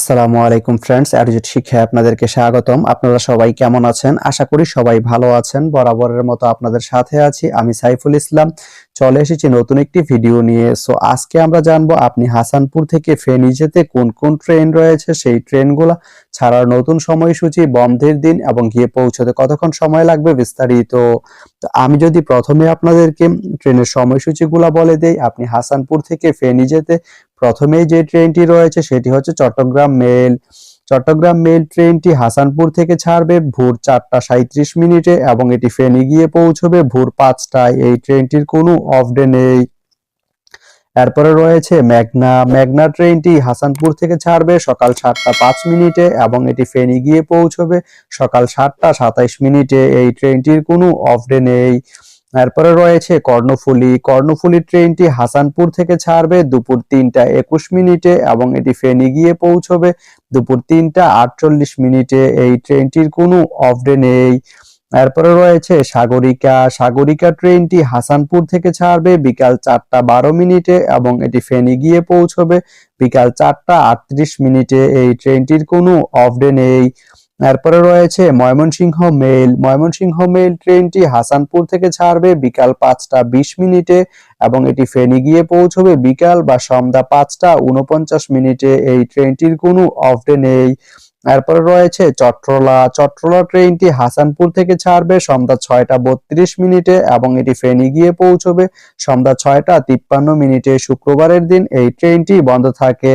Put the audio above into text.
আসসালামু আলাইকুম ফ্রেন্ডস অ্যাডিজেট শিক্ষায় আপনাদেরকে স্বাগতম। আপনারা সবাই কেমন আছেন? আশা করি সবাই ভালো আছেন। বরাবরের মতো আপনাদের সাথে আছি আমি সাইফুল ইসলাম। চলে এসেছি নতুন একটি ভিডিও নিয়ে। সো আজকে আমরা জানব আপনি হাসানপুর থেকে ফেনী যেতে কোন কোন ট্রেন রয়েছে? সেই ট্রেনগুলো ছাড়ার নতুন সময়সূচি, বন্ধের দিন এবং গিয়ে পৌঁছতে কতক্ষণ সময় লাগবে বিস্তারিত। আমি যদি প্রথমে আপনাদেরকে ট্রেনের সময়সূচিগুলো বলে দেই, আপনি হাসানপুর থেকে ফেনী যেতে প্রথমেই যে ট্রেনটি রয়েছে সেটি হচ্ছে চট্টগ্রাম মেল। চট্টগ্রাম মেল ট্রেনটি হাসানপুর থেকে ছাড়বে, ভোর চারটা সাঁত্রিশ মিনিটে এবং এটি ফেনী গিয়ে পৌঁছবে, ভোর পাঁচটায়। এই ট্রেনটির কোনো অফ ডে নেই। এরপরে রয়েছে মেঘনা। মেঘনা ট্রেনটি হাসানপুর থেকে ছাড়বে, সকাল সাতটা পাঁচ মিনিটে এবং এটি ফেনী গিয়ে পৌঁছবে, সকাল সাতটা সাতাইশ মিনিটে। এই ট্রেনটির কোনো অফ ডে নেই। এরপরে রয়েছে কর্ণফুলী। কর্ণফুলী ট্রেনটি হাসানপুর থেকে ছাড়বে দুপুর তিনটা একুশ মিনিটে এবং এটি ফেনী গিয়ে পৌঁছবে দুপুর তিনটা আটচল্লিশ মিনিটে। এই ট্রেনটির কোনো অফ ডে নেই। এরপরে রয়েছে সাগরিকা। সাগরিকা ট্রেনটি হাসানপুর থেকে ছাড়বে বিকাল চারটা বারো মিনিটে এবং এটি ফেনী গিয়ে পৌঁছবে বিকাল চারটা আটত্রিশ মিনিটে। এই ট্রেনটির কোনো অফ ডে নেই। এরপরে রয়েছে ময়মনসিংহ মেল। ময়মনসিংহ মেল ট্রেনটি হাসানপুর থেকে ছাড়বে বিকাল পাঁচটা বিশ মিনিটে এবং এটি ফেনী গিয়ে পৌঁছবে বিকাল বা সন্ধ্যা পাঁচটা উনপঞ্চাশ মিনিটে। এই ট্রেনটির কোনো অফ ডে নেই। এরপরে রয়েছে চট্রলা। চট্রলা ট্রেনটি হাসানপুর থেকে ছাড়বে সন্ধ্যা ছয়টা বত্রিশ মিনিটে এবং এটি ফেনী গিয়ে পৌঁছবে সন্ধ্যা ছয়টা তিপ্পান্ন মিনিটে। শুক্রবারের দিন এই ট্রেনটি বন্ধ থাকে।